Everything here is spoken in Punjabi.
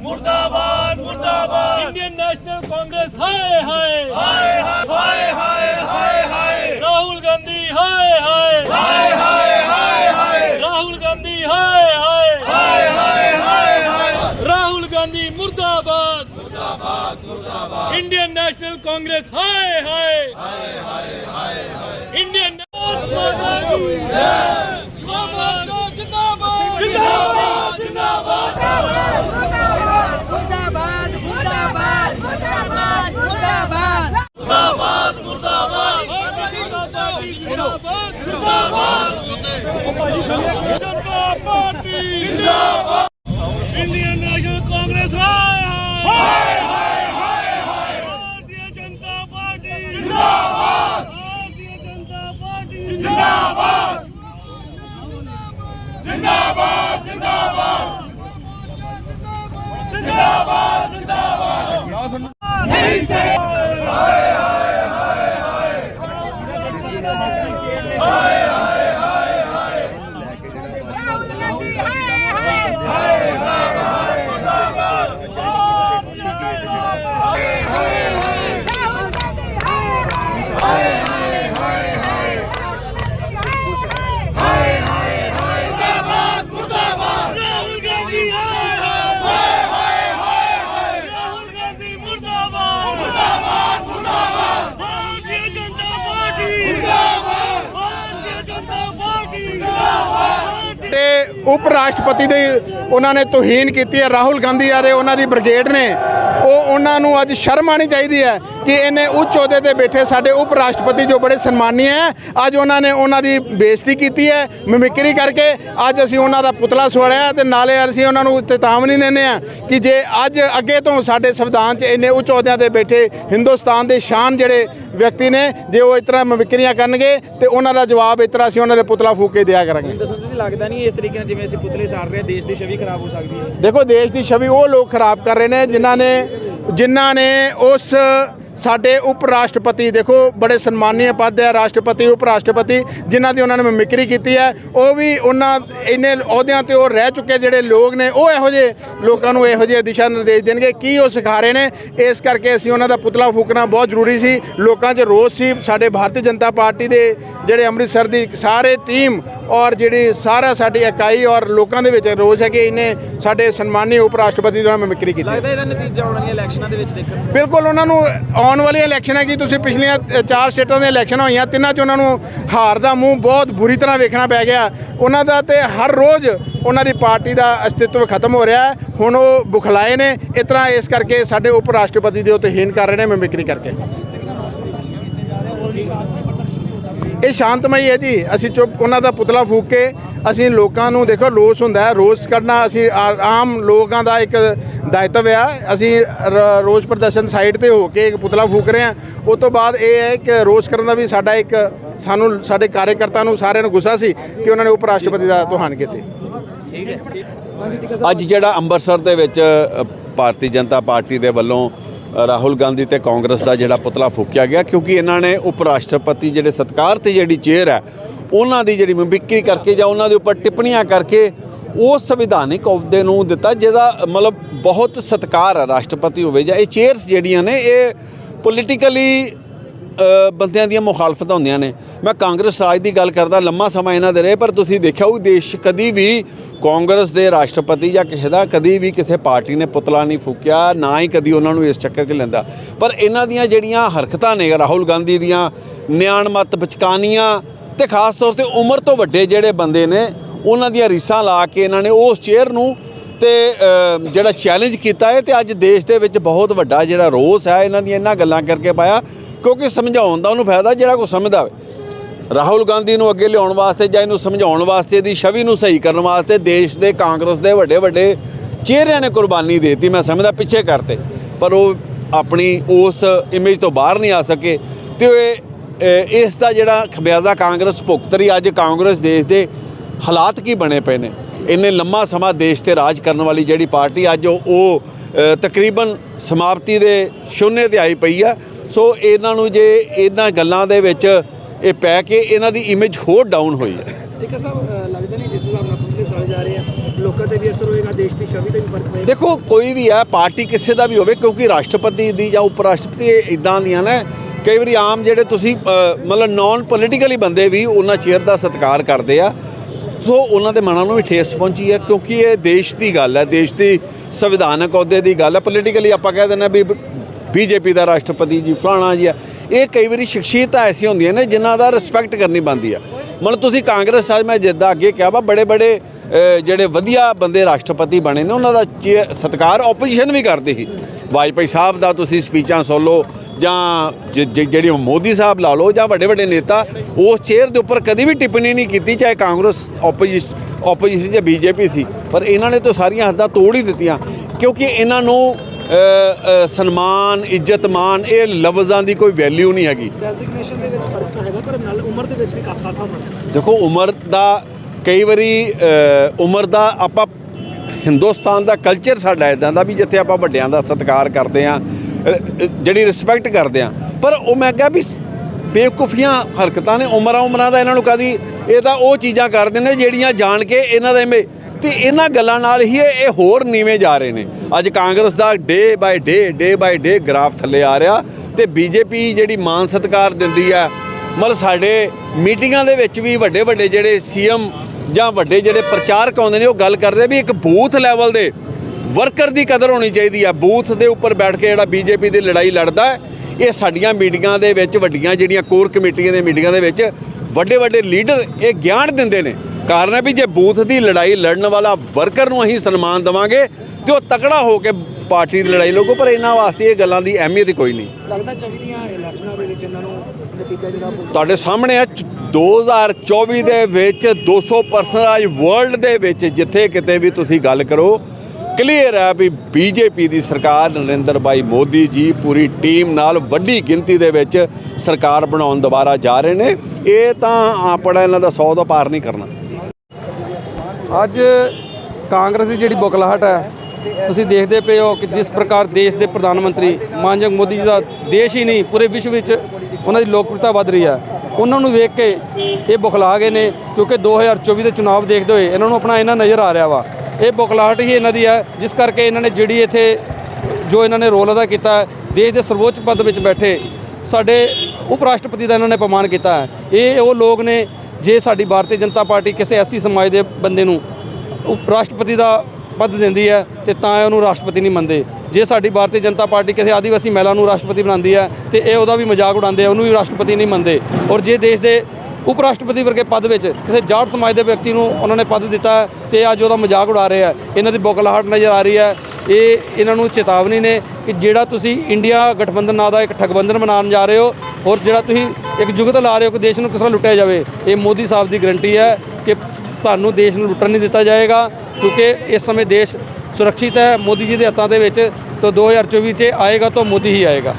ਮੁਰਦਾਬਾਦ ਮੁਰਦਾਬਾਦ। ਮੁਰਦਾਬਾਦ ਇੰਡੀਅਨ ਨੈਸ਼ਨਲ ਕਾਂਗਰਸ ਹਾਏ ਹਾਏ। ਹਾਏ ਹਾਏ ਹਾਏ ਹਾਏ ਹਾਏ। ਰਾਹੁਲ ਗਾਂਧੀ ਹਾਏ ਹਾਏ। ਹਾਏ ਹਾਏ ਹਾਏ ਹਾਏ। ਰਾਹੁਲ ਗਾਂਧੀ ਹਾਏ ਹਾਏ। ਹਾਏ ਹਾਏ ਹਾਏ ਹਾਏ। ਰਾਹੁਲ ਗਾਂਧੀ ਮੁਰਦਾਬਾਦ। ਮੁਰਦਾਬਾਦ ਮੁਰਦਾਬਾਦ। ਇੰਡੀਅਨ ਨੈਸ਼ਨਲ ਕਾਂਗਰਸ ਹਾਏ ਹਾਏ। ਜਨਤਾ ਪਾਰਟੀ ਜਿੰਦਾਬਾਦ ਇੰਡੀਅਨ ਨੈਸ਼ਨਲ ਕਾਂਗਰਸ ਹਾਏ ਹਾਏ ਹਾਏ ਹਾਏ ਹਾਏ ਭਾਰਤੀ ਜਨਤਾ ਪਾਰਟੀ ਜਿੰਦਾਬਾਦ ਭਾਰਤੀ ਜਨਤਾ ਪਾਰਟੀ ਜਿੰਦਾਬਾਦ ਜਿੰਦਾਬਾਦ ਜਿੰਦਾਬਾਦ ਜਿੰਦਾਬਾਦ ਜਿੰਦਾਬਾਦ ਨਹੀਂ ਸੇ ਹਾਏ ਹਾਏ ਹਾਏ ਹਾਏ ਹਾਏ ਉਪ ਰਾਸ਼ਟਰਪਤੀ ਦੇ ਉਹਨਾਂ ਨੇ ਤੋਹੀਨ ਕੀਤੀ ਹੈ, ਰਾਹੁਲ ਗਾਂਧੀ ਆਰੇ ਉਹਨਾਂ ਦੀ ਬ੍ਰਿਗੇਡ ਨੇ। ਉਹ ਉਹਨਾਂ ਨੂੰ ਅੱਜ ਸ਼ਰਮ ਆਣੀ ਚਾਹੀਦੀ ਹੈ ਕਿ ਇਹਨੇ ਉੱਚ ਅਹੁਦੇ ਤੇ ਬੈਠੇ ਸਾਡੇ ਉਪ ਰਾਸ਼ਟਰਪਤੀ ਜੋ ਬੜੇ ਸਨਮਾਨੀ ਹੈ। ਅੱਜ ਉਹਨਾਂ ਨੇ ਉਹਨਾਂ ਦੀ ਬੇਇੱਜ਼ਤੀ ਕੀਤੀ ਹੈ ਮਿਮਿਕਰੀ ਕਰਕੇ ਅੱਜ ਅਸੀਂ ਉਹਨਾਂ ਦਾ ਪੁਤਲਾ ਸਵਾਲਿਆ ਤੇ ਨਾਲੇ ਅਸੀਂ ਉਹਨਾਂ ਨੂੰ ਚੇਤਾਵਨੀ ਦਿੰਦੇ ਆ ਕਿ ਜੇ ਅੱਜ ਅੱਗੇ ਤੋਂ ਸਾਡੇ ਸੰਵਿਧਾਨ 'ਚ ਇੰਨੇ ਉੱਚ ਅਹੁਦਿਆਂ ਤੇ ਬੈਠੇ ਹਿੰਦੁਸਤਾਨ ਦੇ ਸ਼ਾਨ ਜਿਹੜੇ ਵਿਅਕਤੀ ਨੇ ਜੇ ਉਹ ਇਸ ਤਰ੍ਹਾਂ ਮਿਮਿਕਰੀਆਂ ਕਰਨਗੇ ਤੇ ਉਹਨਾਂ ਦਾ ਜਵਾਬ ਇਸ ਤਰ੍ਹਾਂ ਅਸੀਂ ਉਹਨਾਂ ਦੇ ਪੁਤਲਾ ਫੂਕ ਕੇ ਦਿਆ ਕਰਾਂਗੇ। ਦੱਸੋ ਤੁਸੀਂ ਲੱਗਦਾ ਨਹੀਂ ਇਸ ਤਰੀਕੇ ਨਾਲ ਜਿਵੇਂ ਅਸੀਂ ਪੁਤਲੇ ਸਾੜ ਰਹੇ ਦੇਸ਼ ਦੀ ਛਵੀ ਖਰਾਬ ਹੋ ਸਕਦੀ ਹੈ? ਦੇਖੋ ਦੇਸ਼ ਦੀ ਛਵੀ ਉਹ ਲੋਕ ਖਰਾਬ ਕਰ ਰਹੇ ਨੇ ਜਿਨ੍ਹਾਂ ਨੇ ਜਿਨ੍ਹਾਂ ਨੇ ਉਸ ਸਾਡੇ ਉਪ ਰਾਸ਼ਟਰਪਤੀ ਦੇਖੋ ਬੜੇ ਸਨਮਾਨੀ ਪਦ ਹੈ ਰਾਸ਼ਟਰਪਤੀ ਉਪ ਰਾਸ਼ਟਰਪਤੀ ਜਿਨ੍ਹਾਂ ਦੀ ਉਹਨਾਂ ਨੇ ਮਿਮਿਕਰੀ ਕੀਤੀ ਹੈ। ਉਹ ਵੀ ਉਹਨਾਂ ਇੰਨੇ ਅਹੁਦਿਆਂ ਤੇ ਉਹ ਰਹਿ ਚੁੱਕੇ ਜਿਹੜੇ ਲੋਕ ਨੇ ਉਹ ਇਹੋ ਜਿਹੇ ਲੋਕਾਂ ਨੂੰ ਇਹੋ ਜਿਹੇ ਦਿਸ਼ਾ ਨਿਰਦੇਸ਼ ਦੇਣਗੇ। ਕੀ ਉਹ ਸਿਖਾ ਰਹੇ ਨੇ? ਇਸ ਕਰਕੇ ਅਸੀਂ ਉਹਨਾਂ ਦਾ ਪੁਤਲਾ ਫੂਕਣਾ ਬਹੁਤ ਜ਼ਰੂਰੀ ਸੀ। ਲੋਕਾਂ 'ਚ ਰੋਸ ਸੀ। ਸਾਡੇ ਭਾਰਤੀ ਜਨਤਾ ਪਾਰਟੀ ਦੇ ਜਿਹੜੇ ਅੰਮ੍ਰਿਤਸਰ ਦੀ ਸਾਰੇ ਟੀਮ ਔਰ ਜਿਹੜੀ ਸਾਰਾ ਸਾਡੀ ਇਕਾਈ ਔਰ ਲੋਕਾਂ ਦੇ ਵਿੱਚ ਰੋਸ ਹੈ ਕਿ ਇਹਨੇ ਸਾਡੇ ਸਨਮਾਨੀ ਉਪ ਰਾਸ਼ਟਰਪਤੀ ਦਾ ਮਿਮਿਕਰੀ ਕੀਤੀ ਲੱਗਦਾ ਇਹਦਾ ਨਤੀਜਾ ਆਉਣ ਵਾਲੀਆਂ ਇਲੈਕਸ਼ਨਾਂ ਦੇ ਵਿੱਚ ਦੇਖਣ ਬਿਲਕੁਲ ਉਹਨਾਂ ਨੂੰ ਆਉਣ ਵਾਲੀਆਂ ਇਲੈਕਸ਼ਨ ਹੈ ਕਿ ਤੁਸੀਂ ਪਿਛਲੀਆਂ ਚਾਰ ਸਟੇਟਾਂ ਦੀਆਂ ਇਲੈਕਸ਼ਨਾਂ ਹੋਈਆਂ, ਤਿੰਨਾਂ 'ਚ ਉਹਨਾਂ ਨੂੰ ਹਾਰ ਦਾ ਮੂੰਹ ਬਹੁਤ ਬੁਰੀ ਤਰ੍ਹਾਂ ਵੇਖਣਾ ਪੈ ਗਿਆ। ਉਹਨਾਂ ਦਾ ਤੇ ਹਰ ਰੋਜ਼ ਉਹਨਾਂ ਦੀ ਪਾਰਟੀ ਦਾ ਅਸਤਿਤਵ ਖਤਮ ਹੋ ਰਿਹਾ ਹੈ। ਹੁਣ ਉਹ ਬੁਖਲਾਏ ਨੇ। ਇਸ ਤਰ੍ਹਾਂ ਇਸ ਕਰਕੇ ਸਾਡੇ ਉਪ ਰਾਸ਼ਟਰਪਤੀ ਦੇ ਉੱਤੇ ਹੀਨ ਕਰ ਰਹੇ ਨੇ ਮਿਮਿਕਰੀ ਕਰਕੇ। ਇਹ ਸ਼ਾਂਤਮਈ ਹੈ ਜੀ। ਅਸੀਂ ਚੁੱਪ ਉਹਨਾਂ ਦਾ ਪੁਤਲਾ ਫੂਕ ਕੇ ਅਸੀਂ ਲੋਕਾਂ ਨੂੰ ਦੇਖੋ, ਰੋਸ ਹੁੰਦਾ ਹੈ। ਰੋਸ ਕਰਨਾ ਅਸੀਂ ਆ- ਆਮ ਲੋਕਾਂ ਦਾ ਇੱਕ ਦਾਇਤਵ ਆ। ਅਸੀਂ ਰ- ਰੋਸ ਪ੍ਰਦਰਸ਼ਨ ਸਾਈਡ ਤੇ ਹੋ ਕੇ ਇੱਕ ਪੁਤਲਾ ਫੂਕ ਰਹੇ ਹਾਂ। ਉਸ ਤੋਂ ਬਾਅਦ ਇਹ ਹੈ ਕਿ ਰੋਸ ਕਰਨ ਦਾ ਵੀ ਸਾਡਾ ਇੱਕ ਸਾਨੂੰ, ਸਾਡੇ ਕਾਰਜਕਰਤਾ ਨੂੰ ਸਾਰਿਆਂ ਨੂੰ ਗੁੱਸਾ ਸੀ ਕਿ ਉਹਨਾਂ ਨੇ ਉਪ ਰਾਸ਼ਟਰਪਤੀ ਦਾ ਤੋਹਾਨ ਕੀਤੀ। ਅੱਜ ਜਿਹੜਾ ਅੰਮ੍ਰਿਤਸਰ ਦੇ ਵਿੱਚ ਭਾਰਤੀ ਜਨਤਾ ਪਾਰਟੀ ਦੇ ਵੱਲੋਂ ਰਾਹੁਲ ਗਾਂਧੀ ਤੇ ਕਾਂਗਰਸ ਦਾ ਜਿਹੜਾ ਪੁਤਲਾ ਫੂਕਿਆ ਗਿਆ ਕਿਉਂਕਿ ਇਹਨਾਂ ਨੇ ਉਪ ਰਾਸ਼ਟਰਪਤੀ ਜਿਹੜੇ ਸਤਕਾਰ ਤੇ ਜਿਹੜੀ ਚੇਅਰ ਹੈ, ਉਹਨਾਂ ਦੀ ਜਿਹੜੀ ਮਿਮਿਕਰੀ ਕਰਕੇ ਜਾਂ ਉਹਨਾਂ ਦੇ ਉੱਪਰ ਟਿੱਪਣੀਆਂ ਕਰਕੇ ਉਸ ਸੰਵਿਧਾਨਿਕ ਅਹੁਦੇ ਨੂੰ ਦਿੱਤਾ, ਜਿਹਦਾ ਮਤਲਬ ਬਹੁਤ ਸਤਕਾਰ ਹੈ ਰਾਸ਼ਟਰਪਤੀ ਹੋਵੇ ਜਾਂ ਇਹ ਚੇਅਰਸ ਜਿਹੜੀਆਂ ਨੇ, ਇਹ ਪੋਲੀਟੀਕਲੀ ਬੰਦਿਆਂ ਦੀਆਂ ਮੁਖਾਲਫਤਾਂ ਹੁੰਦੀਆਂ ਨੇ। ਮੈਂ ਕਾਂਗਰਸ ਰਾਜ ਦੀ ਗੱਲ ਕਰਦਾ, ਲੰਮਾ ਸਮਾਂ ਇਹਨਾਂ ਦੇ ਰਹੇ, ਪਰ ਤੁਸੀਂ ਦੇਖਿਆ ਉਹ ਦੇਸ਼ ਕਦੀ ਵੀ ਕਾਂਗਰਸ ਦੇ ਰਾਸ਼ਟਰਪਤੀ ਜਾਂ ਕਿਸੇ ਦਾ ਕਦੀ ਵੀ ਕਿਸੇ ਪਾਰਟੀ ਨੇ ਪੁਤਲਾ ਨਹੀਂ ਫੂਕਿਆ, ਨਾ ਹੀ ਕਦੀ ਉਹਨਾਂ ਨੂੰ ਇਸ ਚੱਕਰ 'ਚ ਲੈਂਦਾ ਪਰ ਇਹਨਾਂ ਦੀਆਂ ਜਿਹੜੀਆਂ ਹਰਕਤਾਂ ਨੇ, ਰਾਹੁਲ ਗਾਂਧੀ ਦੀਆਂ, ਨਿਆਣਮਤ ਬਚਕਾਨੀਆਂ ਤੇ ਖਾਸ ਤੌਰ ਤੇ ਉਮਰ ਤੋਂ ਵੱਡੇ ਜਿਹੜੇ ਬੰਦੇ ਨੇ, ਉਹਨਾਂ ਦੀਆਂ ਰੀਸਾਂ ਲਾ ਕੇ ਇਹਨਾਂ ਨੇ ਉਸ ਚੇਅਰ ਨੂੰ ਤੇ ਜਿਹੜਾ ਚੈਲੰਜ ਕੀਤਾ ਹੈ ਤੇ ਅੱਜ ਦੇਸ਼ ਦੇ ਵਿੱਚ ਬਹੁਤ ਵੱਡਾ ਜਿਹੜਾ ਰੋਸ ਹੈ, ਇਹਨਾਂ ਦੀਆਂ ਇਹਨਾਂ ਗੱਲਾਂ ਕਰਕੇ ਪਾਇਆ ਕਿਉਂਕਿ ਸਮਝਾਉਣ ਦਾ ਉਹਨੂੰ ਫਾਇਦਾ ਜਿਹੜਾ ਕੋਈ ਸਮਝਦਾ ਹੋਵੇ। ਰਾਹੁਲ ਗਾਂਧੀ ਨੂੰ ਅੱਗੇ ਲਿਆਉਣ ਵਾਸਤੇ ਜਾਂ ਇਹਨੂੰ ਸਮਝਾਉਣ ਵਾਸਤੇ ਦੀ ਛਵੀ ਨੂੰ ਸਹੀ ਕਰਨ ਵਾਸਤੇ ਦੇਸ਼ ਦੇ ਕਾਂਗਰਸ ਦੇ ਵੱਡੇ ਵੱਡੇ ਚਿਹਰਿਆਂ ਨੇ ਕੁਰਬਾਨੀ ਦੇ ਦਿੱਤੀ ਮੈਂ ਸਮਝਦਾ ਪਿੱਛੇ ਕਰਤੇ। ਪਰ ਉਹ ਆਪਣੀ ਉਸ ਇਮੇਜ ਤੋਂ ਬਾਹਰ ਨਹੀਂ ਆ ਸਕੇ। ਤੇ ਇਹ, ਇਸ ਦਾ ਜਿਹੜਾ ਖਮਿਆਜ਼ਾ ਕਾਂਗਰਸ ਭੁਗਤ ਰਹੀ ਅੱਜ ਕਾਂਗਰਸ ਦੇਸ਼ ਦੇ ਹਾਲਾਤ ਕੀ ਬਣੇ ਪਏ ਨੇ? ਇੰਨੇ ਲੰਮਾ ਸਮਾਂ ਦੇਸ਼ ਤੇ ਰਾਜ ਕਰਨ ਵਾਲੀ ਜਿਹੜੀ ਪਾਰਟੀ ਅੱਜ ਉਹ ਤਕਰੀਬਨ ਸਮਾਪਤੀ ਦੇ ਸ਼ੂਨੇ ਤੇ ਆਈ ਪਈ ਆ। ਸੋ ਇਹਨਾਂ ਨੂੰ ਜੇ ਇਹਨਾਂ ਗੱਲਾਂ ਦੇ ਵਿੱਚ ਇਹ ਪੈ ਕੇ ਇਹਨਾਂ ਦੀ ਇਮੇਜ ਹੋਰ ਡਾਊਨ ਹੋਈ ਹੈ। ਠੀਕ ਹੈ ਸਾਹਿਬ ਲੱਗਦਾ ਨਹੀਂ ਜਿਸ ਹਿਸਾਬ ਨਾਲ ਪੁਤਲੇ ਸਾੜੇ ਜਾ ਰਹੇ ਆ। ਲੋਕ ਤੇ ਵੀ ਅਸਰ ਹੋਏਗਾ ਦੇਸ਼ ਦੀ ਛਵੀ ਤੇ ਵੀ ਫ਼ਰਕ ਪਏਗਾ। ਦੇਖੋ ਕੋਈ ਵੀ ਹੈ ਪਾਰਟੀ ਕਿਸੇ ਦਾ ਵੀ ਹੋਵੇ ਕਿਉਂਕਿ ਰਾਸ਼ਟਰਪਤੀ ਦੀ ਜਾਂ ਉਪ ਰਾਸ਼ਟਰਪਤੀ ਇਦਾਂ ਦੀਆਂ ਨੇ ਕਈ ਵਾਰੀ ਆਮ ਜਿਹੜੇ ਤੁਸੀਂ ਮਤਲਬ ਨਾਨ ਪੋਲੀਟੀਕਲੀ ਬੰਦੇ ਵੀ ਉਹਨਾਂ ਚੇਅਰ ਦਾ ਸਤਿਕਾਰ ਕਰਦੇ ਆ। ਸੋ ਉਹਨਾਂ ਦੇ ਮਨਾਂ ਨੂੰ ਵੀ ਠੇਸ ਪਹੁੰਚੀ ਹੈ ਕਿਉਂਕਿ ਇਹ ਦੇਸ਼ ਦੀ ਗੱਲ ਹੈ ਦੇਸ਼ ਦੀ ਸੰਵਿਧਾਨਕ ਅਹੁਦੇ ਦੀ ਗੱਲ ਹੈ। ਪੋਲੀਟੀਕਲੀ ਆਪਾਂ ਕਹਿ ਦਿੰਦੇ ਹਾਂ ਵੀ ਬੀਜੇਪੀ ਦਾ ਰਾਸ਼ਟਰਪਤੀ ਜੀ, ਫਲਾਣਾ ਜੀ ਆ। ਇਹ ਕਈ ਵਾਰੀ ਸ਼ਖਸੀਅਤਾਂ ਐਸੀਆਂ ਹੁੰਦੀਆਂ ਨੇ ਜਿਨ੍ਹਾਂ ਦਾ ਰਿਸਪੈਕਟ ਕਰਨੀ ਬਣਦੀ ਆ। ਮਤਲਬ ਤੁਸੀਂ ਕਾਂਗਰਸ ਅੱਜ ਮੈਂ ਜਿੱਦਾਂ ਅੱਗੇ ਕਿਹਾ ਵਾ, ਬੜੇ ਬੜੇ ਜਿਹੜੇ ਵਧੀਆ ਬੰਦੇ ਰਾਸ਼ਟਰਪਤੀ ਬਣੇ ਨੇ, ਉਹਨਾਂ ਦਾ ਚੇ- ਸਤਿਕਾਰ ਆਪੋਜੀਸ਼ਨ ਵੀ ਕਰਦੀ ਸੀ। ਵਾਜਪਾਈ ਸਾਹਿਬ ਦਾ ਤੁਸੀਂ ਸਪੀਚਾਂ ਸੁਣ ਲਓ, ਜਾਂ ਜਿਹੜੀ ਮੋਦੀ ਸਾਹਿਬ ਲਾ ਲਓ, ਜਾਂ ਵੱਡੇ ਵੱਡੇ ਨੇਤਾ, ਉਸ ਚੇਅਰ ਦੇ ਉੱਪਰ ਕਦੀ ਵੀ ਟਿੱਪਣੀ ਨਹੀਂ ਕੀਤੀ, ਚਾਹੇ ਕਾਂਗਰਸ ਆਪੋਜੀਸ਼ਨ ਆਪੋਜੀਸ਼ਨ ਜਾਂ ਬੀਜੇਪੀ ਸੀ। ਪਰ ਇਹਨਾਂ ਨੇ ਤਾਂ ਸਾਰੀਆਂ ਹੱਦਾਂ ਤੋੜ ਹੀ ਦਿੱਤੀਆਂ, ਕਿਉਂਕਿ ਇਹਨਾਂ ਨੂੰ ਸਨਮਾਨ ਇੱਜ਼ਤ ਮਾਨ ਇਹ ਲਫ਼ਜ਼ਾਂ ਦੀ ਕੋਈ ਵੈਲਿਊ ਨਹੀਂ ਹੈਗੀ। ਡੈਸਿਗਨੇਸ਼ਨ ਦੇ ਵਿੱਚ ਫ਼ਰਕ ਤਾਂ ਹੈਗਾ ਪਰ ਨਾਲ ਉਮਰ ਦੇ ਵਿੱਚ ਵੀ ਕਾਫੀ ਖਾਸਾ ਫ਼ਰਕ ਹੈ। ਦੇਖੋ ਉਮਰ ਦਾ ਕਈ ਵਾਰੀ ਉਮਰ ਦਾ ਆਪਾਂ ਹਿੰਦੁਸਤਾਨ ਦਾ ਕਲਚਰ ਸਾਡਾ ਇਦਾਂ ਦਾ ਵੀ ਜਿੱਥੇ ਆਪਾਂ ਵੱਡਿਆਂ ਦਾ ਸਤਿਕਾਰ ਕਰਦੇ ਆ ਜਿਹੜੀ ਰਿਸਪੈਕਟ ਕਰਦੇ ਆ ਪਰ ਉਹ ਮੈਂ ਕਿਹਾ ਵੀ ਬੇਵਕੂਫੀਆਂ ਹਰਕਤਾਂ ਨੇ ਉਮਰਾਂ ਉਮਰਾਂ ਦਾ ਇਹਨਾਂ ਨੂੰ ਕਦੀ ਇਹ ਤਾਂ ਉਹ ਚੀਜ਼ਾਂ ਕਰਦੇ ਨੇ ਜਿਹੜੀਆਂ ਜਾਣ ਕੇ ਇਹਨਾਂ ਦੇ ਤੇ ਇਹਨਾਂ ਗੱਲਾਂ ਨਾਲ ਹੀ ਇਹ ਇਹ ਹੋਰ ਨੀਵੇਂ ਜਾ ਰਹੇ ਨੇ। ਅੱਜ ਕਾਂਗਰਸ ਦਾ day by day day by day graph ਥੱਲੇ ਆ ਰਿਹਾ ਤੇ ਬੀਜੇਪੀ ਜਿਹੜੀ ਮਾਨ ਸਤਿਕਾਰ ਦਿੰਦੀ ਆ, ਮਤਲਬ ਸਾਡੇ ਮੀਟਿੰਗਾਂ ਦੇ ਵਿੱਚ ਵੀ ਵੱਡੇ ਵੱਡੇ ਜਿਹੜੇ ਸੀਐਮ ਜਾਂ ਵੱਡੇ ਜਿਹੜੇ ਪ੍ਰਚਾਰਕ ਆਉਂਦੇ ਨੇ, ਉਹ ਗੱਲ ਕਰਦੇ ਵੀ ਇੱਕ ਬੂਥ ਲੈਵਲ ਦੇ ਵਰਕਰ ਦੀ ਕਦਰ ਹੋਣੀ ਚਾਹੀਦੀ ਆ। ਬੂਥ ਦੇ ਉੱਪਰ ਬੈਠ ਕੇ ਜਿਹੜਾ ਬੀਜੇਪੀ ਦੀ ਲੜਾਈ ਲੜਦਾ ਹੈ ਇਹ ਸਾਡੀਆਂ ਮੀਟਿੰਗਾਂ ਦੇ ਵਿੱਚ ਵੱਡੀਆਂ ਜਿਹੜੀਆਂ ਕੋਰ ਕਮੇਟੀਆਂ ਦੇ ਮੀਟਿੰਗਾਂ ਦੇ ਵਿੱਚ ਵੱਡੇ ਵੱਡੇ ਲੀਡਰ ਇਹ ਗਿਆਨ ਦਿੰਦੇ ਨੇ। ਕਾਰਨ ਹੈ ਵੀ ਜੇ ਬੂਥ ਦੀ ਲੜਾਈ ਲੜਨ ਵਾਲਾ ਵਰਕਰ ਨੂੰ ਅਸੀਂ ਸਨਮਾਨ ਦੇਵਾਂਗੇ ਤੇ ਉਹ ਤਕੜਾ ਹੋ ਕੇ ਪਾਰਟੀ ਦੀ ਲੜਾਈ ਲੜੂਗਾ ਪਰ ਇਹਨਾਂ ਵਾਸਤੇ ਇਹ ਗੱਲਾਂ ਦੀ ਅਹਿਮੀਅਤ ਕੋਈ ਨਹੀਂ। ਲੱਗਦਾ ਛਵੀ ਦੀਆਂ ਇਲੈਕਸ਼ਨਾਂ ਦੇ ਵਿੱਚ ਇਹਨਾਂ ਨੂੰ ਨਤੀਜਾ ਜਿਹੜਾ ਤੁਹਾਡੇ ਸਾਹਮਣੇ ਚ- 2024 ਦੇ ਵਿੱਚ 200% ਅੱਜ ਵਰਲਡ ਦੇ ਵਿੱਚ ਜਿੱਥੇ ਕਿਤੇ ਵੀ ਤੁਸੀਂ ਗੱਲ ਕਰੋ ਕਲੀਅਰ ਹੈ ਵੀ ਬੀਜੇਪੀ ਦੀ ਸਰਕਾਰ ਨਰਿੰਦਰ ਭਾਈ ਮੋਦੀ ਜੀ ਪੂਰੀ ਟੀਮ ਨਾਲ ਵੱਡੀ ਗਿਣਤੀ ਦੇ ਵਿੱਚ ਸਰਕਾਰ ਬਣਾਉਣ ਦੁਬਾਰਾ ਜਾ ਰਹੇ ਨੇ। ਇਹ ਤਾਂ ਆਪਣਾ ਇਹਨਾਂ ਦਾ 100 ਦਾ ਪਾਰ ਨਹੀਂ ਕਰਨਾ। ਅੱਜ ਕਾਂਗਰਸ ਦੀ ਜਿਹੜੀ ਬੁਕਲਾਹਟ ਹੈ, ਤੁਸੀਂ ਦੇਖਦੇ ਪਏ ਹੋ ਕਿ ਜਿਸ ਪ੍ਰਕਾਰ ਦੇਸ਼ ਦੇ ਪ੍ਰਧਾਨ ਮੰਤਰੀ ਮਾਨਯੋਗ ਮੋਦੀ ਜੀ ਦਾ ਦੇਸ਼ ਹੀ ਨਹੀਂ, ਪੂਰੇ ਵਿਸ਼ਵ ਵਿੱਚ ਉਹਨਾਂ ਦੀ ਲੋਕਪ੍ਰਿਯਤਾ ਵੱਧ ਰਹੀ ਹੈ। ਉਹਨਾਂ ਨੂੰ ਵੇਖ ਕੇ ਇਹ ਬੁਖਲਾ ਗਏ ਨੇ, ਕਿਉਂਕਿ 2024 ਦੇ ਚੁਣਾਵ ਦੇਖਦੇ ਹੋਏ ਇਹਨਾਂ ਨੂੰ ਆਪਣਾ ਇਹਨਾਂ ਨਜ਼ਰ ਆ ਰਿਹਾ ਵਾ। ਇਹ ਬੁਖਲਾਹਟ ਹੀ ਇਹਨਾਂ ਦੀ ਹੈ, ਜਿਸ ਕਰਕੇ ਇਹਨਾਂ ਨੇ ਜਿਹੜੀ ਇੱਥੇ ਜੋ ਇਹਨਾਂ ਨੇ ਰੋਲ ਅਦਾ ਕੀਤਾ ਹੈ ਦੇਸ਼ ਦੇ ਸਰਵੋੱਚ ਪਦ ਵਿੱਚ ਬੈਠੇ ਸਾਡੇ ਉਪ ਰਾਸ਼ਟਰਪਤੀ ਦਾ ਇਹਨਾਂ ਨੇ ਅਪਮਾਨ ਕੀਤਾ ਹੈ। ਇਹ ਉਹ ਲੋਕ ਨੇ ਜੇ ਸਾਡੀ ਭਾਰਤੀ ਜਨਤਾ ਪਾਰਟੀ ਕਿਸੇ ਐਸੀ ਸਮਾਜ ਦੇ ਬੰਦੇ ਨੂੰ ਉਪ ਰਾਸ਼ਟਰਪਤੀ ਦਾ ਪਦ ਦਿੰਦੀ ਹੈ ਤੇ ਤਾਂ ਇਹ ਉਹਨੂੰ ਰਾਸ਼ਟਰਪਤੀ ਨਹੀਂ ਮੰਨਦੇ। ਜੇ ਸਾਡੀ ਭਾਰਤੀ ਜਨਤਾ ਪਾਰਟੀ ਕਿਸੇ ਆਦੀਵਾਸੀ ਮਹਿਲਾ ਨੂੰ ਰਾਸ਼ਟਰਪਤੀ ਬਣਾਉਂਦੀ ਹੈ ਤੇ ਇਹ ਉਹਦਾ ਵੀ ਮਜ਼ਾਕ ਉਡਾਉਂਦੇ ਆ, ਉਹਨੂੰ ਵੀ ਰਾਸ਼ਟਰਪਤੀ ਨਹੀਂ ਮੰਨਦੇ। ਔਰ ਜੇ ਦੇਸ਼ ਦੇ ਉਪ ਰਾਸ਼ਟਰਪਤੀ ਵਰਗੇ ਪਦ ਵਿੱਚ ਕਿਸੇ ਜਾਟ ਸਮਾਜ ਦੇ ਵਿਅਕਤੀ ਨੂੰ ਉਹਨਾਂ ਨੇ ਪਦ ਦਿੱਤਾ ਹੈ ਤੇ ਅੱਜ ਉਹਦਾ ਮਜ਼ਾਕ ਉਡਾ ਰਹੇ ਆ ਇਹਨਾਂ ਦੀ ਬੁਕਲਾਹਟ ਨਜ਼ਰ ਆ ਰਹੀ ਹੈ। ਇਹ ਇਹਨਾਂ ਨੂੰ ਚੇਤਾਵਨੀ ਨੇ ਕਿ ਜਿਹੜਾ ਤੁਸੀਂ ਇੰਡੀਆ ਗਠਬੰਧਨ ਨਾਂ ਦਾ ਇੱਕ ਠਗਬੰਧਨ ਬਣਾਉਣ ਜਾ ਰਹੇ ਹੋ ਔਰ ਜਿਹੜਾ ਤੁਸੀਂ ਇੱਕ ਜੁਗਤ ਲਾ ਰਹੇ ਹੋ ਕਿ ਦੇਸ਼ ਨੂੰ ਕਿਸ ਤਰ੍ਹਾਂ ਲੁੱਟਿਆ ਜਾਵੇ, ਇਹ ਮੋਦੀ ਸਾਹਿਬ ਦੀ ਗਰੰਟੀ ਹੈ ਕਿ ਤੁਹਾਨੂੰ ਦੇਸ਼ ਨੂੰ ਲੁੱਟਣ ਨਹੀਂ ਦਿੱਤਾ ਜਾਏਗਾ ਕਿਉਂਕਿ ਇਸ ਸਮੇਂ ਦੇਸ਼ ਸੁਰੱਖਿਅਤ ਹੈ। ਮੋਦੀ ਜੀ ਦੇ ਹੱਥਾਂ ਦੇ ਵਿੱਚ ਤਾਂ 2024 ਚ ਆਏਗਾ ਤਾਂ ਮੋਦੀ ਹੀ ਆਏਗਾ।